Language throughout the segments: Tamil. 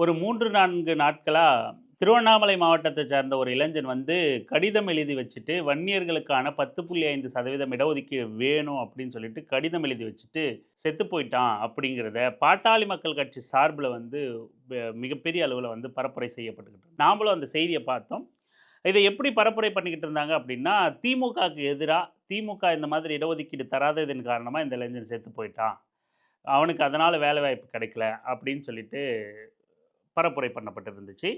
ஒரு மூன்று நான்கு நாட்களாக திருவண்ணாமலை மாவட்டத்தை சார்ந்த ஒரு இளைஞன் வந்து கடிதம் எழுதி வச்சுட்டு வன்னியர்களுக்கான பத்து புள்ளி ஐந்து சதவீதம் இடஒதுக்கீடு வேணும் அப்படின்னு சொல்லிட்டு கடிதம் எழுதி வச்சுட்டு செத்து போயிட்டான் அப்படிங்கிறத பாட்டாளி மக்கள் கட்சி சார்பில் வந்து மிகப்பெரிய அளவில் வந்து பரப்புரை செய்யப்பட்டுக்கிட்டு நாமளும் அந்த செய்தியை பார்த்தோம். இதை எப்படி பரப்புரை பண்ணிக்கிட்டு இருந்தாங்க அப்படின்னா திமுகவுக்கு எதிராக திமுக இந்த மாதிரி இடஒதுக்கீடு தராததன் காரணமாக இந்த இளைஞன் செத்து போயிட்டான். அவனுக்கு அதனால் வேலை வாய்ப்பு கிடைக்கல அப்படின்னு சொல்லிட்டு பரப்புரை பண்ணப்பட்டு இருந்துச்சு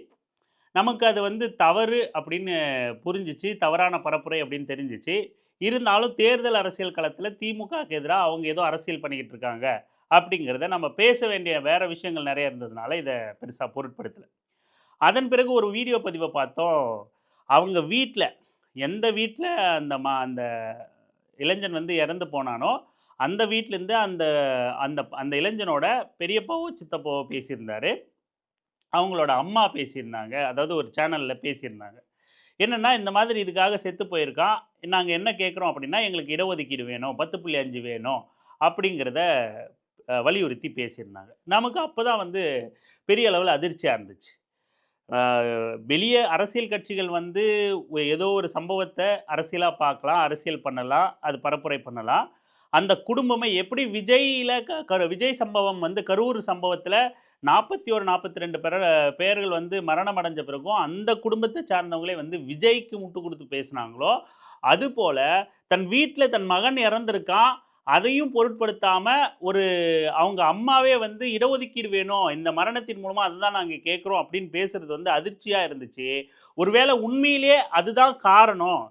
நமக்கு அது வந்து தவறு அப்படின்னு புரிஞ்சிச்சு. தவறான பரப்புரை அப்படின்னு தெரிஞ்சிச்சு. இருந்தாலும் தேர்தல் அரசியல் களத்தில் திமுகவுக்கு எதிராக அவங்க ஏதோ அரசியல் பண்ணிக்கிட்டு இருக்காங்க அப்படிங்கிறத நம்ம பேச வேண்டிய வேறு விஷயங்கள் நிறைய இருந்ததுனால இதை பெருசாக பொருட்படுத்தலை. அதன் பிறகு ஒரு வீடியோ பதிவை பார்த்தோம். அவங்க வீட்டில் எந்த வீட்டில் அந்த மா அந்த இளைஞன் வந்து இறந்து போனானோ அந்த வீட்டிலேருந்து அந்த அந்த அந்த இளைஞனோட பெரியப்பாவோ சித்தப்பாவோ பேசியிருந்தாரு. அவங்களோட அம்மா பேசியிருந்தாங்க. அதாவது ஒரு சேனலில் பேசியிருந்தாங்க. என்னென்னா இந்த மாதிரி இதுக்காக செத்து போயிருக்கான். நாங்கள் என்ன கேட்குறோம் அப்படின்னா எங்களுக்கு இடஒதுக்கீடு வேணும் பத்து புள்ளி அஞ்சு வேணும் அப்படிங்கிறத வலியுறுத்தி பேசியிருந்தாங்க. நமக்கு அப்போ தான் வந்து பெரிய அளவில் அதிர்ச்சியாக இருந்துச்சு. வெளியே அரசியல் கட்சிகள் வந்து ஏதோ ஒரு சம்பவத்தை அரசியலாக பார்க்கலாம் அரசியல் பண்ணலாம் அது பரப்புரை பண்ணலாம். அந்த குடும்பமே எப்படி விஜயில் க கரு விஜய் சம்பவம் வந்து கரூர் சம்பவத்தில் நாற்பத்தி ஒரு நாற்பத்தி ரெண்டு பேர பேர்கள் வந்து மரணம் அடைஞ்ச பிறகும் அந்த குடும்பத்தை சார்ந்தவங்களே வந்து விஜய்க்கு முட்டு கொடுத்து பேசுனாங்களோ அதுபோல் தன் வீட்டில் தன் மகன் இறந்திருக்கான் அதையும் பொருட்படுத்தாமல் ஒரு அவங்க அம்மாவே வந்து இடஒதுக்கீடு வேணும் இந்த மரணத்தின் மூலமாக அதுதான் நாங்கள் கேட்குறோம் அப்படின்னு பேசுகிறது வந்து அதிர்ச்சியாக இருந்துச்சு. ஒருவேளை உண்மையிலே அதுதான் காரணம்.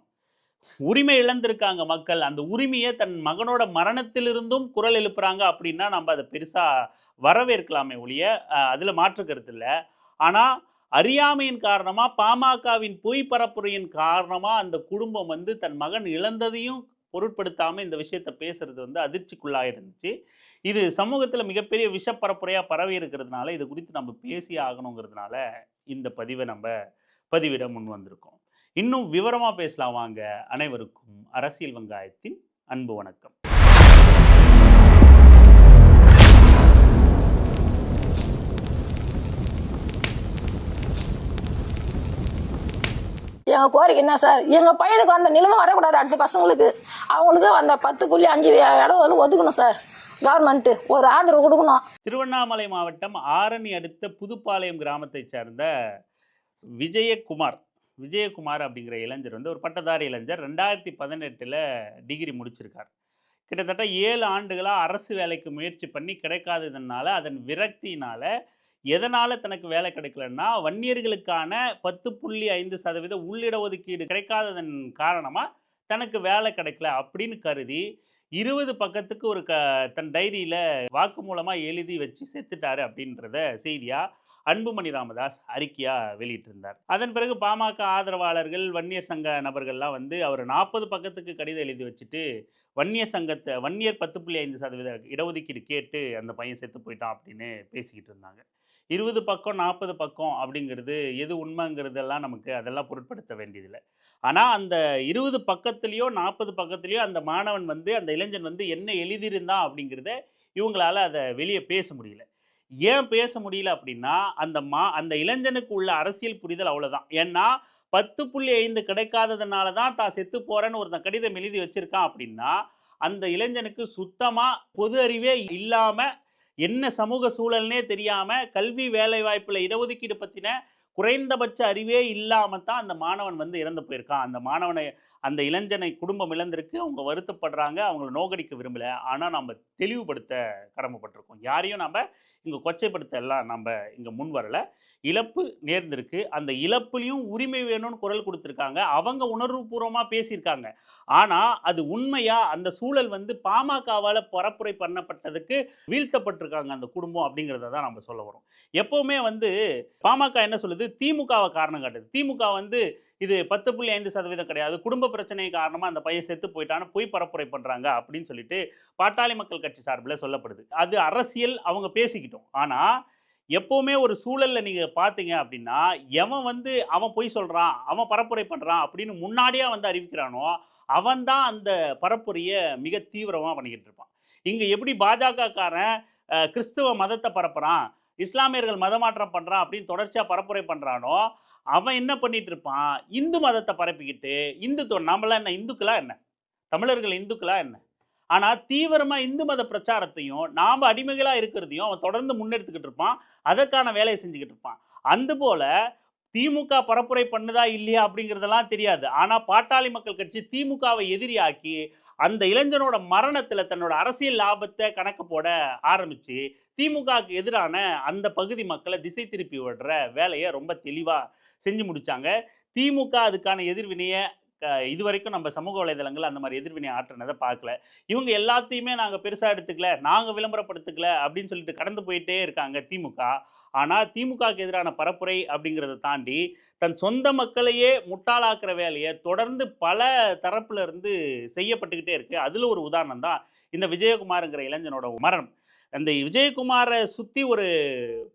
உரிமை இழந்திருக்காங்க மக்கள். அந்த உரிமையை தன் மகனோட மரணத்திலிருந்தும் குரல் எழுப்புறாங்க அப்படின்னா நம்ம அதை பெருசாக வரவேற்கலாமே ஒழிய அதில் மாற்று கருத்து இல்லை. ஆனால் அறியாமையின் காரணமாக பாமகவின் பொய் பரப்புரையின் காரணமாக அந்த குடும்பம் வந்து தன் மகன் இழந்ததையும் பொருட்படுத்தாமல் இந்த விஷயத்தை பேசுறது வந்து அதிர்ச்சிக்குள்ளாக இருந்துச்சு. இது சமூகத்தில் மிகப்பெரிய விஷப்பரப்புரையாக பரவி இருக்கிறதுனால இது குறித்து நம்ம பேசி ஆகணுங்கிறதுனால இந்த பதிவை நம்ம பதிவிட முன் வந்திருக்கோம். இன்னும் விவரமா பேசலாம் வாங்க அனைவருக்கும். அரசியல் வெங்காயத்தின் அன்பு வணக்கம். எங்க கோரிக்கை என்ன சார்? எங்க பையனுக்கு அந்த நிலைமை வரக்கூடாது அடுத்த பசங்களுக்கு. அவங்களுக்கு அந்த பத்து புள்ளி அஞ்சு இடம் வந்து ஒதுக்கணும் சார். கவர்மெண்ட்டு ஒரு ஆதரவு கொடுக்கணும். திருவண்ணாமலை மாவட்டம் ஆரணி அடுத்த புதுப்பாளையம் கிராமத்தைச் சேர்ந்த விஜயகுமார். விஜயகுமார் அப்படிங்கிற இளைஞர் வந்து ஒரு பட்டதாரி இளைஞர். ரெண்டாயிரத்தி பதினெட்டில் டிகிரி முடிச்சிருக்கார். கிட்டத்தட்ட ஏழு ஆண்டுகளாக அரசு வேலைக்கு முயற்சி பண்ணி கிடைக்காததுனால அதன் விரக்தியினால் எதனால் தனக்கு வேலை கிடைக்கலன்னா வன்னியர்களுக்கான பத்து புள்ளி ஐந்து சதவீத உள்ளிட ஒதுக்கீடு கிடைக்காததன் காரணமாக தனக்கு வேலை கிடைக்கல அப்படின்னு கருதி இருபது பக்கத்துக்கு ஒரு க தன் டைரியில் வாக்குமூலமாக எழுதி வச்சு செத்துட்டாரு அப்படின்றத செய்தியாக அன்புமணி ராமதாஸ் அறிக்கையாக வெளியிட்டிருந்தார். அதன் பிறகு பாமக ஆதரவாளர்கள் வன்னியர் சங்க நபர்கள்லாம் வந்து அவர் நாற்பது பக்கத்துக்கு கடிதம் எழுதி வச்சுட்டு வன்னியர் சங்கத்தை வன்னியர் பத்து புள்ளி ஐந்து சதவீத இடஒதுக்கீடு கேட்டு அந்த பையன் செத்து போயிட்டான் அப்படின்னு பேசிக்கிட்டு இருந்தாங்க. இருபது பக்கம் நாற்பது பக்கம் அப்படிங்கிறது எது உண்மைங்கிறதெல்லாம் நமக்கு அதெல்லாம் பொருட்படுத்த வேண்டியதில்லை. ஆனால் அந்த இருபது பக்கத்துலேயோ நாற்பது பக்கத்துலேயோ அந்த மாணவன் வந்து அந்த இளைஞன் வந்து என்ன எழுதியிருந்தான் அப்படிங்கிறத இவங்களால் அதை வெளியே பேச முடியல. ஏன் பேச முடியல அப்படின்னா அந்த மா அந்த இளைஞனுக்கு உள்ள அரசியல் புரிதல் அவ்வளோதான் ஏன்னா பத்து புள்ளி ஐந்து கிடைக்காததுனால தான் தான் செத்து போகிறேன்னு ஒருத்தன் கடிதம் எழுதி வச்சுருக்கான் அப்படின்னா அந்த இளைஞனுக்கு சுத்தமாக பொது அறிவே இல்லாமல் என்ன சமூக சூழல்னே தெரியாமல் கல்வி வேலைவாய்ப்பில் இடஒதுக்கீடு பற்றின குறைந்தபட்ச அறிவே இல்லாமல் தான் அந்த மாணவன் வந்து இறந்து போயிருக்கான். அந்த மாணவனை அந்த இளைஞனை குடும்பம் இழந்திருக்கு. அவங்க வருத்தப்படுறாங்க. அவங்கள நோகடிக்க விரும்பல. ஆனால் நம்ம தெளிவுபடுத்த கடமைப்பட்டிருக்கோம். யாரையும் நம்ம இங்கே கொச்சைப்படுத்த எல்லாம் நம்ம இங்கே முன் வரலை. இழப்பு நேர்ந்திருக்கு. அந்த இழப்புலையும் உரிமை வேணும்னு குரல் கொடுத்துருக்காங்க. அவங்க உணர்வுபூர்வமாக பேசியிருக்காங்க. ஆனால் அது உண்மையாக அந்த சூழல் வந்து பாமகவால் பரப்புரை பண்ணப்பட்டதுக்கு வீழ்த்தப்பட்டிருக்காங்க அந்த குடும்பம் அப்படிங்கிறத தான் நம்ம சொல்ல வரோம் எப்போவுமே வந்து பாமக என்ன சொல்லுது? திமுகவை காரணம் காட்டுது. திமுக வந்து இது பத்து புள்ளி ஐந்து சதவீதம் கிடையாது. குடும்ப பிரச்சனை காரணமாக அந்த பையன் செத்து போயிட்டான்னு பொய் பரப்புரை பண்ணுறாங்க அப்படின்னு சொல்லிட்டு பாட்டாளி மக்கள் கட்சி சார்பில் சொல்லப்படுது. அது அரசியல் அவங்க பேசிக்கிட்டோம். ஆனால் எப்போவுமே ஒரு சூழலில் நீங்கள் பார்த்தீங்க அப்படின்னா எவன் வந்து அவன் பொய் சொல்கிறான் அவன் பரப்புரை பண்ணுறான் அப்படின்னு முன்னாடியே வந்து அறிவிக்கிறானோ அவன் தான் அந்த பரப்புரையை மிக தீவிரமாக பண்ணிக்கிட்டு இருப்பான். இங்கே எப்படி பாஜகக்காரன் கிறிஸ்துவ மதத்தை பரப்புகிறான் இஸ்லாமியர்கள் மதமாற்றம் பண்ணுறான் அப்படின்னு தொடர்ச்சியாக பரப்புரை பண்ணுறானோ அவன் என்ன பண்ணிட்டு இருப்பான் இந்து மதத்தை பரப்பிக்கிட்டு இந்துத்துவம் நம்மளாம் என்ன இந்துக்களா என்ன? தமிழர்கள் இந்துக்களா என்ன? ஆனால் தீவிரமாக இந்து மத பிரச்சாரத்தையும் நாம் அடிமைகளாக இருக்கிறதையும் அவன் தொடர்ந்து முன்னெடுத்துக்கிட்டு இருப்பான். அதற்கான வேலையை செஞ்சுக்கிட்டு இருப்பான். அந்த போல் திமுக பரப்புரை பண்ணுதா இல்லையா அப்படிங்கிறதெல்லாம் தெரியாது. ஆனால் பாட்டாளி மக்கள் கட்சி திமுகவை எதிரியாக்கி அந்த இளைஞனோட மரணத்தில் தன்னோட அரசியல் லாபத்தை கணக்கு போட ஆரம்பித்து திமுகவுக்கு எதிரான அந்த பகுதி மக்களை திசை திருப்பி விடுற வேலையை ரொம்ப தெளிவாக செஞ்சு முடித்தாங்க திமுக அதுக்கான எதிர்வினையை இது வரைக்கும் நம்ம சமூக வலைதளங்கள் அந்த மாதிரி எதிர்வினை ஆற்றினதை பார்க்கல. இவங்க எல்லாத்தையுமே நாங்கள் பெருசாக எடுத்துக்கல நாங்கள் விளம்பரப்படுத்திக்கல அப்படின்னு சொல்லிட்டு கடந்து போயிட்டே இருக்காங்க திமுக. ஆனால் திமுகவுக்கு எதிரான பரப்புரை அப்படிங்கிறத தாண்டி தன் சொந்த மக்களையே முட்டாளாக்குற வேலையை தொடர்ந்து பல தரப்புல இருந்து செய்யப்பட்டுக்கிட்டே இருக்குது அதில் ஒரு உதாரணம் தான் இந்த விஜயகுமாருங்கிற இளைஞனோட மரணம். அந்த விஜயகுமாரை சுற்றி ஒரு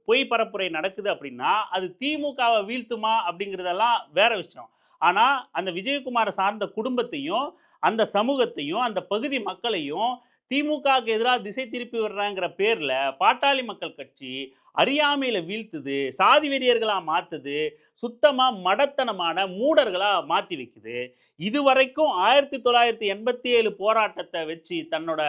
பொய் பரப்புரை நடக்குது அப்படின்னா அது திமுகவை வீழ்த்துமா அப்படிங்கிறதெல்லாம் வேற விஷயம். ஆனால் அந்த விஜயகுமாரை சார்ந்த குடும்பத்தையும் அந்த சமூகத்தையும் அந்த பகுதி மக்களையும் திமுகவுக்கு எதிராக திசை திருப்பி விடுறாங்கிற பேரில் பாட்டாளி மக்கள் கட்சி அறியாமையில் வீழ்த்துது சாதி வெறியர்களாக மாற்றுது சுத்தமாக மடத்தனமான மூடர்களாக மாற்றி வைக்குது. இது வரைக்கும் ஆயிரத்தி தொள்ளாயிரத்தி எண்பத்தி ஏழு போராட்டத்தை வச்சு தன்னோட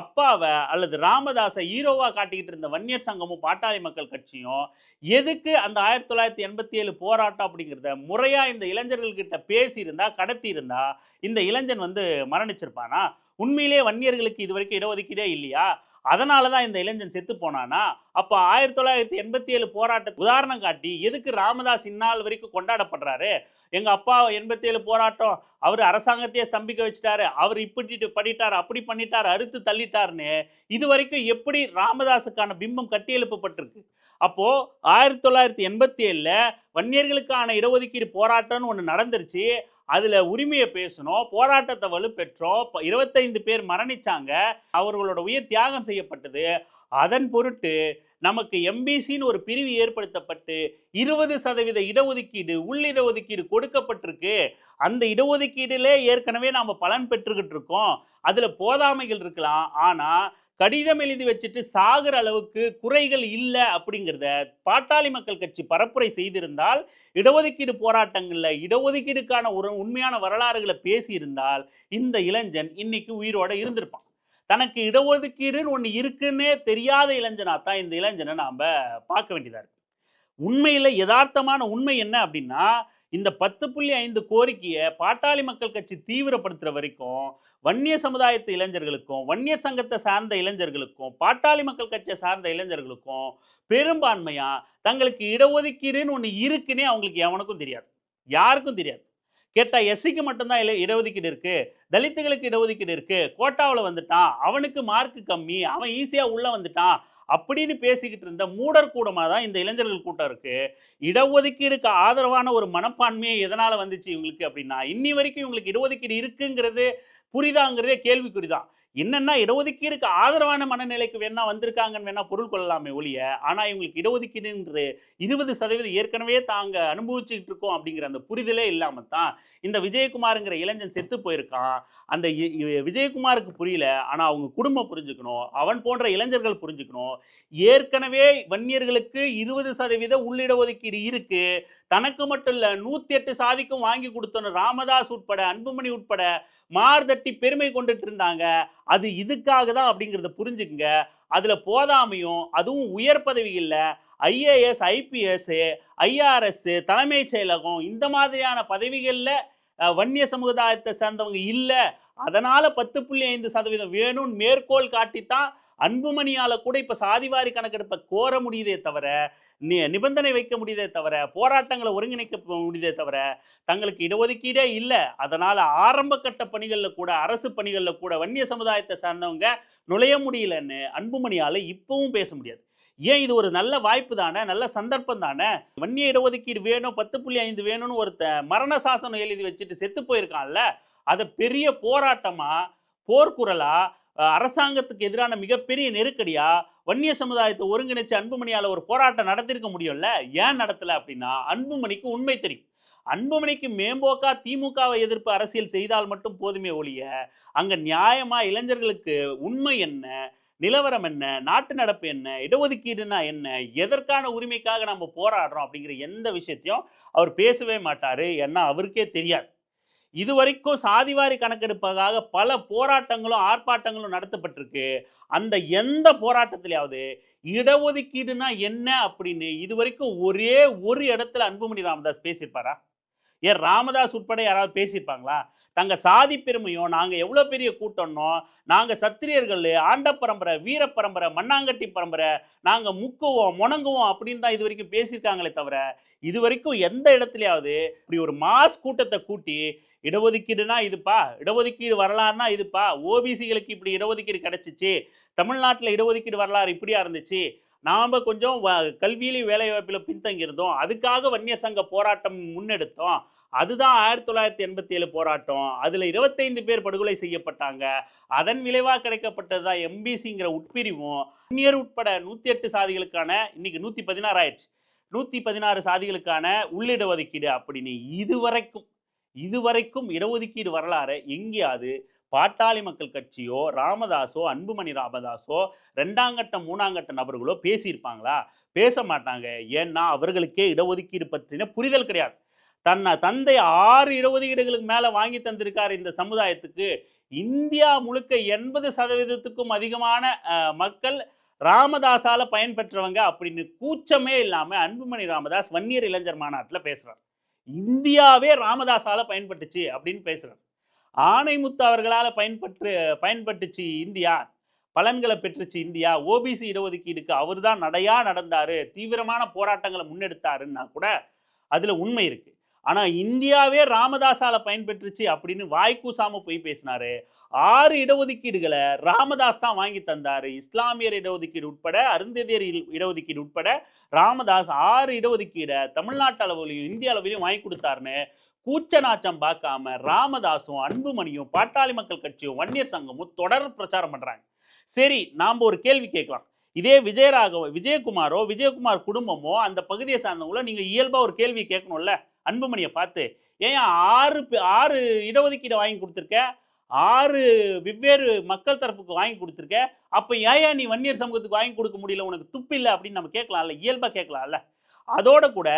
அப்பாவை அல்லது ராமதாஸை ஹீரோவாக காட்டிக்கிட்டு இருந்த வன்னியர் சங்கமும் பாட்டாளி மக்கள் கட்சியும் எதுக்கு அந்த ஆயிரத்தி தொள்ளாயிரத்தி எண்பத்தி ஏழு போராட்டம் அப்படிங்கிறத முறையாக இந்த இளைஞர்கள்கிட்ட பேசியிருந்தா கடத்தியிருந்தா இந்த இளைஞன் வந்து மரணிச்சிருப்பானா? உண்மையிலே வன்னியர்களுக்கு இது வரைக்கும் இடஒதுக்கீடே இல்லையா? அதனால தான் இந்த இளைஞன் செத்து போனானா அப்போ ஆயிரத்தி தொள்ளாயிரத்தி எண்பத்தி ஏழு போராட்ட உதாரணம் காட்டி எதுக்கு ராமதாஸ் இந்நாள் வரைக்கும் கொண்டாடப்படுறாரு? எங்கள் அப்பா எண்பத்தி ஏழு போராட்டம் அவர் அரசாங்கத்தையே ஸ்தம்பிக்க வச்சுட்டாரு அவர் இப்படி பண்ணிட்டார் அப்படி பண்ணிட்டார் அறுத்து தள்ளிட்டாருன்னு இது வரைக்கும் எப்படி ராமதாஸுக்கான பிம்பம் கட்டி எழுப்பப்பட்டிருக்கு ஆயிரத்தி தொள்ளாயிரத்தி எண்பத்தி ஏழில் வன்னியர்களுக்கான இடஒதுக்கீடு போராட்டம்னு ஒன்று நடந்துருச்சு அதில் உரிமையை பேசணும் போராட்டத்தை வலுப்பெற்றோம் இருபத்தைந்து பேர் மரணிச்சாங்க அவர்களோட உயிர் தியாகம் செய்யப்பட்டது அதன் பொருட்டு நமக்கு எம்பிசின்னு ஒரு பிரிவு ஏற்படுத்தப்பட்டு இருபது சதவீத இடஒதுக்கீடு உள்ளிடஒதுக்கீடு கொடுக்கப்பட்டிருக்கு. அந்த இடஒதுக்கீடுலே ஏற்கனவே நாம் பலன் பெற்றுக்கிட்டு இருக்கோம். அதில் போதாமைகள் இருக்கலாம். ஆனால் கடிதம் எழுதி வச்சுட்டு சாகிற அளவுக்கு குறைகள் இல்லை அப்படிங்கிறத பாட்டாளி மக்கள் கட்சி பரப்புரை செய்திருந்தால் இடஒதுக்கீடு போராட்டங்களில் இடஒதுக்கீடுக்கான ஒரு உண்மையான வரலாறுகளை பேசியிருந்தால் இந்த இளைஞன் இன்னைக்கு உயிரோட இருந்திருப்பான். தனக்கு இடஒதுக்கீடுன்னு ஒன்று இருக்குன்னே தெரியாத இளைஞனா தான் இந்த இளைஞனை நாம் பார்க்க வேண்டியதாக இருக்குது உண்மையில் யதார்த்தமான உண்மை என்ன அப்படின்னா இந்த பத்து புள்ளி ஐந்து கோரிக்கையை பாட்டாளி மக்கள் கட்சி தீவிரப்படுத்துகிற வரைக்கும் வன்னிய சமுதாயத்து இளைஞர்களுக்கும் வன்னிய சங்கத்தை சார்ந்த இளைஞர்களுக்கும் பாட்டாளி மக்கள் கட்சியை சார்ந்த இளைஞர்களுக்கும் பெரும்பான்மையாக தங்களுக்கு இடஒதுக்கீடுன்னு ஒன்று இருக்குன்னே அவங்களுக்கு எவனுக்கும் தெரியாது. யாருக்கும் தெரியாது. கேட்டால் எஸ்சிக்கு மட்டும்தான் இட இடஒதுக்கீடு இருக்குது தலித்துகளுக்கு இடஒதுக்கீடு இருக்குது கோட்டாவில் வந்துட்டான். அவனுக்கு மார்க்கு கம்மி. அவன் ஈஸியாக உள்ளே வந்துட்டான். அப்படின்னு பேசிக்கிட்டு இருந்த மூடர் கூடமாக தான் இந்த இளைஞர்கள் கூட்டம் இருக்குது இடஒதுக்கீடுக்கு ஆதரவான ஒரு மனப்பான்மையை எதனால் வந்துச்சு இவங்களுக்கு அப்படின்னா இன்னி வரைக்கும் இவங்களுக்கு இடஒதுக்கீடு இருக்குங்கிறது புரிதாங்கிறதே கேள்விக்குறிதான். என்னென்னா இடஒதுக்கீடுக்கு ஆதரவான மனநிலைக்கு வேணா வந்திருக்காங்கன்னு வேணா பொருள் கொள்ளலாமே ஒழிய ஆனால் இவங்களுக்கு இடஒதுக்கீடுன்ற இருபது சதவீதம் ஏற்கனவே தாங்க அனுபவிச்சுக்கிட்டு இருக்கோம் அப்படிங்கிற அந்த புரிதலே இல்லாமல் தான் இந்த விஜயகுமாருங்கிற இளைஞன் செத்து போயிருக்கான். அந்த இ- விஜயகுமாருக்கு புரியல ஆனால் அவங்க குடும்பம் புரிஞ்சுக்கணும் அவன் போன்ற இளைஞர்கள் புரிஞ்சுக்கணும். ஏற்கனவே வன்னியர்களுக்கு இருபது சதவீத உள்ளிட ஒதுக்கீடு இருக்கு. தனக்கு மட்டும் இல்லை நூற்றி எட்டு சாதிக்கும் வாங்கி கொடுத்தோன்னு ராமதாஸ் உட்பட அன்புமணி உட்பட மார்தட்டி பெருமை கொண்டுட்டு இருந்தாங்க. அது இதுக்காக தான் அப்படிங்கிறத புரிஞ்சுக்குங்க. அதில் போதாமையும் அதுவும் உயர் பதவியில் ஐஏஎஸ் ஐபிஎஸ்ஸு ஐஆர்எஸ்ஸு தலைமைச் செயலகம் இந்த மாதிரியான பதவிகளில் வன்னிய சமுதாயத்தை சேர்ந்தவங்க இல்லை. அதனால் பத்து புள்ளி ஐந்து சதவீதம் வேணும்னு மேற்கோள் காட்டித்தான் அன்புமணியால் கூட இப்போ சாதிவாரி கணக்கெடுப்பை கோர முடியுதே தவிர நி- நிபந்தனை வைக்க முடியுதே தவிர போராட்டங்களை ஒருங்கிணைக்க முடியுதே தவிர தங்களுக்கு இடஒதுக்கீடே இல்லை. அதனால் ஆரம்ப கட்ட பணிகளில் கூட அரசு பணிகளில் கூட வன்னிய சமுதாயத்தை சார்ந்தவங்க நுழைய முடியலன்னு அன்புமணியால் இப்பவும் பேச முடியாது. ஏன் இது ஒரு நல்ல வாய்ப்பு தானே நல்ல சந்தர்ப்பம் தானே? வன்னிய இடஒதுக்கீடு வேணும் பத்து புள்ளி ஐந்து வேணும்னு ஒருத்த மரண சாசனம் எழுதி வச்சுட்டு செத்து போயிருக்கான்ல அதை பெரிய போராட்டமாக போர்க்குரலாக அரசாங்கத்துக்கு எதிரான மிகப்பெரிய நெருக்கடியா வன்னிய சமுதாயத்தை ஒருங்கிணைச்சு அன்புமணியால் ஒரு போராட்டம் நடத்திருக்க முடியும்ல? ஏன் நடத்தலை அப்படின்னா அன்புமணிக்கு உண்மை தெரியும். அன்புமணிக்கு மேம்போக்கா திமுகவை எதிர்ப்பு அரசியல் செய்தால் மட்டும் போதுமே ஒழிய அங்கே நியாயமாக இளைஞர்களுக்கு உண்மை என்ன நிலவரம் என்ன நாட்டு நடப்பு என்ன இடஒதுக்கீடுனா என்ன எதற்கான உரிமைக்காக நம்ம போராடுறோம் அப்படிங்கிற எந்த விஷயத்தையும் அவர் பேசவே மாட்டார். ஏன்னா அவருக்கே தெரியாது. இதுவரைக்கும் சாதிவாரி கணக்கெடுப்பதாக பல போராட்டங்களும் ஆர்ப்பாட்டங்களும் நடத்தப்பட்டிருக்கு. அந்த எந்த போராட்டத்திலாவது இடஒதுக்கீடுனா என்ன அப்படின்னு இதுவரைக்கும் ஒரே ஒரு இடத்துல அன்புமணி ராமதாஸ் பேசியிருப்பாரா? ஏன் ராமதாஸ் உட்பட யாராவது பேசியிருப்பாங்களா? தங்க சாதி பெருமையும் நாங்கள் எவ்வளோ பெரிய கூட்டம்னோ நாங்கள் சத்திரியர்கள் ஆண்ட பரம்பரை வீர பரம்பரை மண்ணாங்கட்டி பரம்பரை நாங்கள் முக்குவோம் முணங்குவோம் அப்படின்னு தான் இது வரைக்கும் பேசியிருக்காங்களே தவிர இது வரைக்கும் எந்த இடத்துலையாவது இப்படி ஒரு மாஸ் கூட்டத்தை கூட்டி இடஒதுக்கீடுனா இதுப்பா இடஒதுக்கீடு வரலாறுனா இதுப்பா ஓபிசிகளுக்கு இப்படி இடஒதுக்கீடு கிடச்சிச்சு தமிழ்நாட்டில் இடஒதுக்கீடு வரலாறு இப்படியா இருந்துச்சு நாம் கொஞ்சம் வ- கல்வியிலையும் வேலைவாய்ப்பில் பின்தங்கியிருந்தோம். அதுக்காக வன்னிய சங்க போராட்டம் முன்னெடுத்தோம். அதுதான் ஆயிரத்தி தொள்ளாயிரத்தி எண்பத்தி ஏழு போராட்டம். அதில் இருபத்தைந்து பேர் படுகொலை செய்யப்பட்டாங்க. அதன் விளைவாக கிடைக்கப்பட்டது தான் எம்பிசிங்கிற உட்பிரிவும். வன்னியர் உட்பட நூற்றி எட்டு சாதிகளுக்கான இன்னைக்கு நூற்றி பதினாறு ஆயிடுச்சு. நூற்றி பதினாறு சாதிகளுக்கான உள்ளிட ஒதுக்கீடு அப்படின்னு இதுவரைக்கும் இதுவரைக்கும் இடஒதுக்கீடு வரலாறு எங்கேயாவது பாட்டாளி மக்கள் கட்சியோ ராமதாஸோ அன்புமணி ராமதாஸோ ரெண்டாங்கட்ட மூணாங்கட்ட நபர்களோ பேசியிருப்பாங்களா? பேச மாட்டாங்க. ஏன்னா அவர்களுக்கே இடஒதுக்கீடு பற்றின புரிதல் கிடையாது. தன்னை தந்தை ஆறு இடஒதுக்கீடுகளுக்கு மேலே வாங்கி தந்திருக்கார் இந்த சமுதாயத்துக்கு. இந்தியா முழுக்க எண்பது சதவீதத்துக்கும் அதிகமான மக்கள் ராமதாஸால பயன்பெற்றவங்க அப்படின்னு கூச்சமே இல்லாமல் அன்புமணி ராமதாஸ் வன்னியர் இளைஞர் மாநாட்டில் பேசுகிறார் இந்தியாவே ராமதாஸால பயன்பட்டுச்சு அப்படின்னு பேசுகிறார் ஆணைமுத்து அவர்களால் பயன்பற்று பயன்பட்டுச்சு இந்தியா பலன்களை பெற்றுச்சு இந்தியா ஓபிசி இடஒதுக்கீடுக்கு அவர் தான் நடையா நடந்தார் தீவிரமான போராட்டங்களை முன்னெடுத்தாருன்னா கூட அதில் உண்மை இருக்குது ஆனால் இந்தியாவே ராமதாஸால் பயன்பெற்றுச்சு அப்படின்னு வாய்க்கூசாம போய் பேசினாரு. ஆறு இடஒதுக்கீடுகளை ராமதாஸ் தான் வாங்கி தந்தார். இஸ்லாமியர் இடஒதுக்கீடு உட்பட அருந்ததியர் இல்- இடஒதுக்கீடு உட்பட ராமதாஸ் ஆறு இடஒதுக்கீடை தமிழ்நாட்டு அளவுலையும் இந்திய அளவிலையும் வாங்கி கொடுத்தாருன்னு கூச்ச நாச்சம் பார்க்காம ராமதாஸும் அன்புமணியும் பாட்டாளி மக்கள் கட்சியும் வன்னியர் சங்கமும் தொடர் பிரச்சாரம் பண்ணுறாங்க சரி நாம் ஒரு கேள்வி கேட்கலாம். இதே விஜயராகவ விஜயகுமாரோ விஜயகுமார் குடும்பமோ அந்த பகுதியை சார்ந்தவங்களோ நீங்கள் இயல்பாக ஒரு கேள்வி கேட்கணும்ல? அன்புமணியை பார்த்து ஏன் ஆறு பே- ஆறு இடஒதுக்கீடு வாங்கி கொடுத்துருக்க? ஆறு வெவ்வேறு மக்கள் தரப்புக்கு வாங்கி கொடுத்துருக்க? அப்போ ஏன் நீ வன்னியர் சமூகத்துக்கு வாங்கி கொடுக்க முடியல? உனக்கு துப்பு இல்லை? அப்படின்னு நம்ம கேட்கலாம்ல இயல்பாக கேட்கலாம்ல. அதோட கூட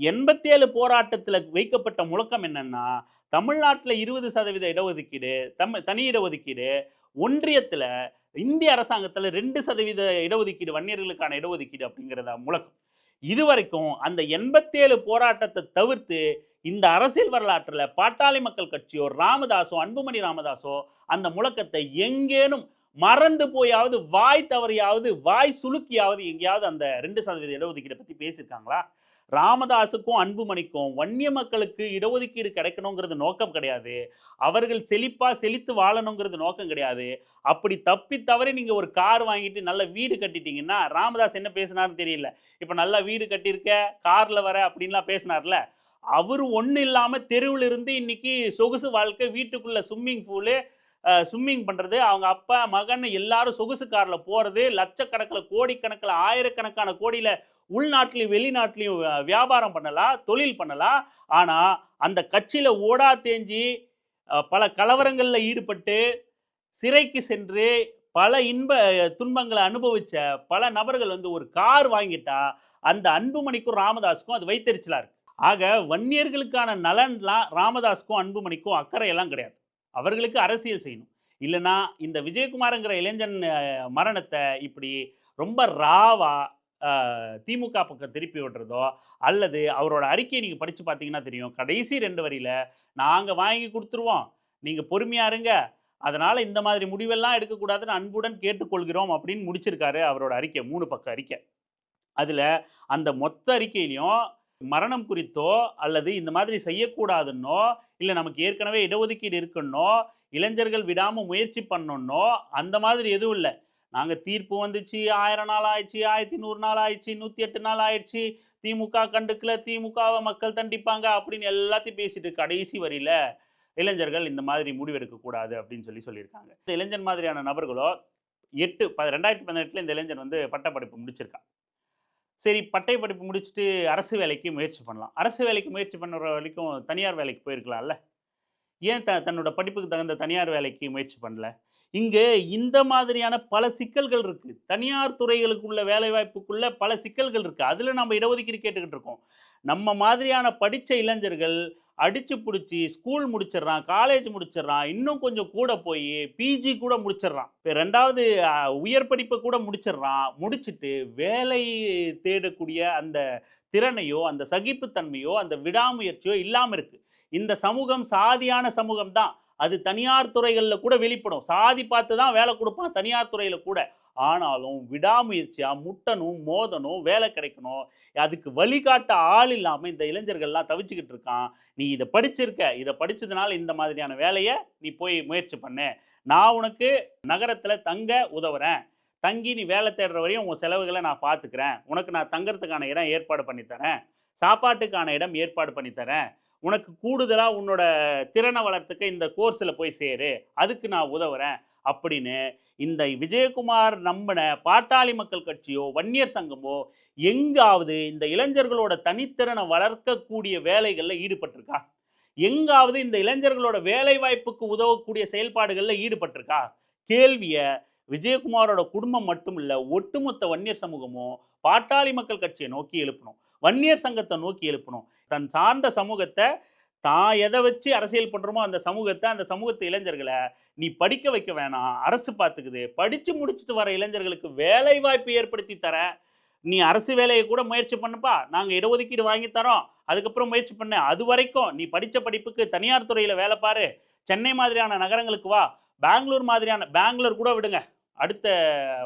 எண்பத்தி ஏழு போராட்டத்தில் வைக்கப்பட்ட முழக்கம் என்னன்னா தமிழ்நாட்டில் இருபது சதவீத இடஒதுக்கீடு தமிழ் தனி இடஒதுக்கீடு ஒன்றியத்தில் இந்திய அரசாங்கத்தில் ரெண்டு சதவீத இடஒதுக்கீடு வன்னியர்களுக்கான இடஒதுக்கீடு அப்படிங்கிறத முழக்கம். இதுவரைக்கும் அந்த எண்பத்தேழு போராட்டத்தை தவிர்த்து இந்த அரசியல் வரலாற்றில் பாட்டாளி மக்கள் கட்சியோ ராமதாசோ அன்புமணி ராமதாஸோ அந்த முழக்கத்தை எங்கேனும் மறந்து போயாவது வாய் தவறியாவது வாய் சுளுக்கியாவது எங்கேயாவது அந்த ரெண்டு சதவீத இடஒதுக்கீடை பற்றி பேசியிருக்காங்களா? ராமதாஸுக்கும் அன்புமணிக்கும் வன்னிய மக்களுக்கு இடஒதுக்கீடு கிடைக்கணுங்கிறது நோக்கம் கிடையாது. அவர்கள் செழிப்பா செழித்து வாழணுங்கிறது நோக்கம் கிடையாது. அப்படி தப்பி தவறி நீங்க ஒரு கார் வாங்கிட்டு நல்ல வீடு கட்டிட்டீங்கன்னா ராமதாஸ் என்ன பேசினார்னு தெரியல. இப்போ நல்லா வீடு கட்டியிருக்க கார்ல வர அப்படின்லாம் பேசினார்ல. அவர் ஒன்றும் இல்லாமல் தெருவில் இருந்து இன்னைக்கு சொகுசு வாழ்க்கை வீட்டுக்குள்ள ஸ்விம்மிங் பூலு ஸ்விம்மிங் பண்ணுறது அவங்க அப்பா மகன் எல்லாரும் சொகுசு காரில் போகிறது லட்சக்கணக்கில் கோடிக்கணக்கில் ஆயிரக்கணக்கான கோடியில் உள்நாட்டிலையும் வெளிநாட்டிலையும் வியாபாரம் பண்ணலாம் தொழில் பண்ணலாம் ஆனால் அந்த கட்சியில் ஓடா தேஞ்சி பல கலவரங்களில் ஈடுபட்டு சிறைக்கு சென்று பல இன்ப துன்பங்களை அனுபவித்த பல நபர்கள் வந்து ஒரு கார் வாங்கிட்டா அந்த அன்புமணிக்கும் ராமதாஸுக்கும் அது வைத்தறிச்சலாக இருக்கு. ஆக வன்னியர்களுக்கான நலன்லாம் ராமதாஸுக்கும் அன்புமணிக்கும் அக்கறையெல்லாம் கிடையாது. அவர்களுக்கு அரசியல் செய்யணும். இல்லைன்னா இந்த விஜயகுமாருங்கிற இளைஞன் மரணத்தை இப்படி ரொம்ப ராவாக திமுக பக்கம் திருப்பி விடுறதோ அல்லது அவரோட அறிக்கையை நீங்கள் படித்து பார்த்தீங்கன்னா தெரியும். கடைசி ரெண்டு வரியில் நாங்கள் வாங்கி கொடுத்துருவோம். நீங்கள் பொறுமையாக இருங்க. அதனால் இந்த மாதிரி முடிவெல்லாம் எடுக்கக்கூடாதுன்னு அன்புடன் கேட்டுக்கொள்கிறோம் அப்படின்னு முடிச்சிருக்காரு அவரோட அறிக்கை மூணு பக்க அறிக்கை. அதில் அந்த மொத்த அறிக்கையிலையும் மரணம் குறித்தோ அல்லது இந்த மாதிரி செய்யக்கூடாதுன்னோ இல்லை நமக்கு ஏற்கனவே இடஒதுக்கீடு இருக்குன்னோ இளைஞர்கள் விடாமல் முயற்சி பண்ணணுன்னோ அந்த மாதிரி எதுவும் இல்லை. நாங்கள் தீர்ப்பு வந்துச்சு ஆயிரம் நாள் ஆயிடுச்சு ஆயிரத்தி நூறு நாள் ஆயிடுச்சு நூற்றி எட்டு நாள் ஆயிடுச்சு திமுக கண்டுக்கல திமுகவை மக்கள் தண்டிப்பாங்க அப்படின்னு எல்லாத்தையும் பேசிட்டு கடைசி வரியில் இளைஞர்கள் இந்த மாதிரி முடிவெடுக்கக்கூடாது அப்படின்னு சொல்லி சொல்லியிருக்காங்க. இந்த இளைஞன் மாதிரியான நபர்களோ எட்டு ரெண்டாயிரத்தி பதினெட்டில் இந்த இளைஞன் வந்து பட்டப்படிப்பு முடிச்சிருக்கான். சரி பட்டை படிப்பு முடிச்சுட்டு அரசு வேலைக்கு முயற்சி பண்ணலாம். அரசு வேலைக்கு முயற்சி பண்ணுற வரைக்கும் தனியார் வேலைக்கு போயிருக்கலாம்ல? ஏன் த தன்னோட படிப்புக்கு தகுந்த தனியார் வேலைக்கு முயற்சி பண்ணல? இங்கே இந்த மாதிரியான பல சிக்கல்கள் இருக்குது தனியார் துறைகளுக்குள்ள வேலைவாய்ப்புக்குள்ள பல சிக்கல்கள் இருக்குது அதில் நம்ம இடஒதுக்கீடு கேட்டுக்கிட்டு இருக்கோம். நம்ம மாதிரியான படித்த இளைஞர்கள் அடித்து பிடிச்சி ஸ்கூல் முடிச்சிடுறான் காலேஜ் முடிச்சிடுறான் இன்னும் கொஞ்சம் கூட போய் பிஜி கூட முடிச்சிடுறான். இப்போ ரெண்டாவது உயர் படிப்பை கூட முடிச்சிடுறான். முடிச்சிட்டு வேலை தேடக்கூடிய அந்த திறனையோ அந்த சகிப்புத்தன்மையோ அந்த விடாமுயற்சியோ இல்லாமல் இருக்குது இந்த சமூகம் சாதியான சமூகம் தான் அது தனியார் துறைகளில் கூட வெளிப்படும். சாதி பார்த்து தான் வேலை கொடுப்பான் தனியார் துறையில் கூட. ஆனாலும் விடாமுயற்சியாக முட்டணும் மோதணும் வேலை கிடைக்கணும். அதுக்கு வழிகாட்ட ஆள் இல்லாமல் இந்த இளைஞர்கள்லாம் தவிச்சுக்கிட்டு இருக்கான். நீ இதை படிச்சிருக்க. இதை படித்ததுனால இந்த மாதிரியான வேலையை நீ போய் முயற்சி பண்ணு. நான் உனக்கு நகரத்தில் தங்க உதவுறேன். தங்கி நீ வேலை தேடுற வரையும் உங்கள் செலவுகளை நான் பார்த்துக்கிறேன் உனக்கு நான் தங்கறதுக்கான இடம் ஏற்பாடு பண்ணித்தரேன் சாப்பாட்டுக்கான இடம் ஏற்பாடு பண்ணித்தரேன் உனக்கு கூடுதலாக உன்னோட திறனை வளர்த்துக்க இந்த கோர்ஸில் போய் சேரு. அதுக்கு நான் உதவுறேன். அப்படின்னு இந்த விஜயகுமார் நம்பின பாட்டாளி மக்கள் கட்சியோ வன்னியர் சங்கமோ எங்காவது இந்த இளைஞர்களோட தனித்திறனை வளர்க்கக்கூடிய வேலைகளில் ஈடுபட்டிருக்கா? எங்காவது இந்த இளைஞர்களோட வேலை வாய்ப்புக்கு உதவக்கூடிய செயல்பாடுகளில் ஈடுபட்டிருக்கா? கேள்வியை விஜயகுமாரோட குடும்பம் மட்டும் இல்லை ஒட்டுமொத்த வன்னியர் சமூகமும் பாட்டாளி மக்கள் கட்சியை நோக்கி எழுப்பணும். வன்னியர் சங்கத்தை நோக்கி எழுப்பணும். தன் சார்ந்த சமூகத்தை தான் எதை வச்சு அரசியல் பண்ணுறோமோ அந்த சமூகத்தை அந்த சமூகத்து இளைஞர்களை நீ படிக்க வைக்க வேணாம். அரசு பார்த்துக்குது. படித்து முடிச்சுட்டு வர இளைஞர்களுக்கு வேலை வாய்ப்பு ஏற்படுத்தி தர நீ அரசு வேலையை கூட முயற்சி பண்ணுப்பா. நாங்கள் இடஒதுக்கீடு வாங்கி தரோம். அதுக்கப்புறம் முயற்சி பண்ண. அது வரைக்கும் நீ படித்த படிப்புக்கு தனியார் துறையில் வேலை பாரு. சென்னை மாதிரியான நகரங்களுக்கு வா. பெங்களூர் மாதிரியான பெங்களூர் கூட விடுங்க. அடுத்த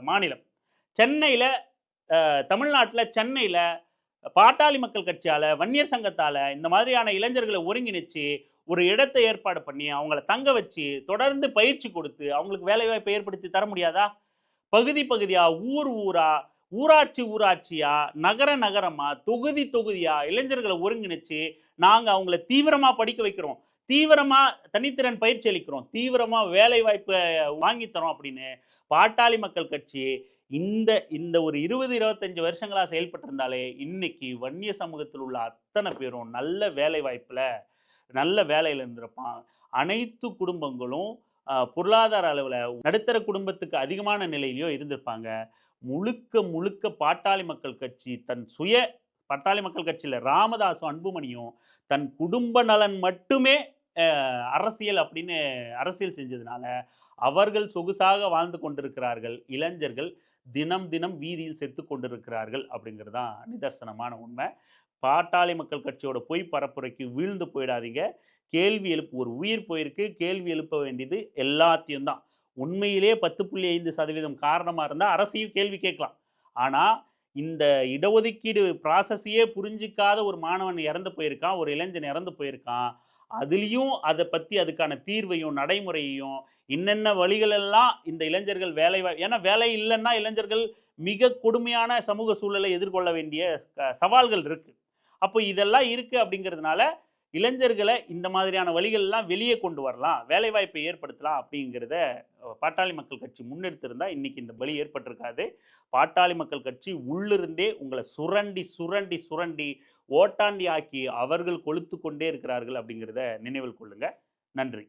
மாநிலம். சென்னையில் தமிழ்நாட்டில் சென்னையில் பாட்டாளி மக்கள் கட்சியால் வன்னியர் சங்கத்தால் இந்த மாதிரியான இளைஞர்களை ஒருங்கிணைச்சு ஒரு இடத்தை ஏற்பாடு பண்ணி அவங்கள தங்க வச்சு தொடர்ந்து பயிற்சி கொடுத்து அவங்களுக்கு வேலைவாய்ப்பை ஏற்படுத்தி தர முடியாதா? பகுதி பகுதியாக ஊர் ஊரா ஊராட்சி ஊராட்சியாக நகர நகரமாக தொகுதி தொகுதியாக இளைஞர்களை ஒருங்கிணைச்சு நாங்கள் அவங்கள தீவிரமாக படிக்க வைக்கிறோம். தீவிரமாக தனித்திறன் பயிற்சி அளிக்கிறோம். தீவிரமாக வேலை வாய்ப்பை அப்படின்னு பாட்டாளி மக்கள் கட்சி இந்த இந்த ஒரு இருபது இருபத்தஞ்சு வருஷங்களாக செயல்பட்டிருந்தாலே இன்னைக்கு வன்னிய சமூகத்தில் உள்ள அத்தனை பேரும் நல்ல வேலை வாய்ப்பில் நல்ல வேலையில் இருந்திருப்பான். அனைத்து குடும்பங்களும் பொருளாதார அளவில் நடுத்தர குடும்பத்துக்கு அதிகமான நிலையிலையோ இருந்திருப்பாங்க. முழுக்க முழுக்க பாட்டாளி மக்கள் கட்சி தன் சுய பாட்டாளி மக்கள் கட்சியில் ராமதாசும் அன்புமணியும் தன் குடும்ப நலன் மட்டுமே அரசியல் அப்படின்னு அரசியல் செஞ்சதுனால அவர்கள் சொகுசாக வாழ்ந்து கொண்டிருக்கிறார்கள் இளைஞர்கள். தினம் தினம் வீதியில் செத்து கொண்டிருக்கிறார்கள் அப்படிங்கிறது தான் நிதர்சனமான உண்மை. பாட்டாளி மக்கள் கட்சியோட பொய் பரப்புரைக்கு வீழ்ந்து போயிடாதீங்க. கேள்வி எழுப்பு ஒரு உயிர் போயிருக்கு. கேள்வி எழுப்ப வேண்டியது எல்லாத்தையும் தான். உண்மையிலே பத்து புள்ளி ஐந்து சதவீதம் காரணமாக இருந்தால் அரசையும் கேள்வி கேட்கலாம். ஆனால் இந்த இடஒதுக்கீடு ப்ராசஸையே புரிஞ்சிக்காத ஒரு மாணவன் இறந்து போயிருக்கான் ஒரு இளைஞன் இறந்து போயிருக்கான். அதுலேயும் அதை பற்றி அதுக்கான தீர்வையும் நடைமுறையையும் என்னென்ன வழிகளெல்லாம் இந்த இளைஞர்கள் வேலை வாய்- ஏன்னா வேலை இல்லைன்னா இளைஞர்கள் மிக கொடுமையான சமூக சூழலை எதிர்கொள்ள வேண்டிய சவால்கள் இருக்குது அப்போ இதெல்லாம் இருக்குது அப்படிங்கிறதுனால இளைஞர்களை இந்த மாதிரியான வழிகள்லாம் வெளியே கொண்டு வரலாம் வேலைவாய்ப்பை ஏற்படுத்தலாம் அப்படிங்கிறத பாட்டாளி மக்கள் கட்சி முன்னெடுத்திருந்தால் இன்றைக்கி இந்த பலி ஏற்பட்டிருக்காது. பாட்டாளி மக்கள் கட்சி உள்ளிருந்தே உங்களை சுரண்டி சுரண்டி சுரண்டி ஓட்டாண்டி ஆக்கி அவர்கள் கொளுத்து கொண்டே இருக்கிறார்கள் அப்படிங்கிறத நினைவில் கொள்ளுங்கள் நன்றி.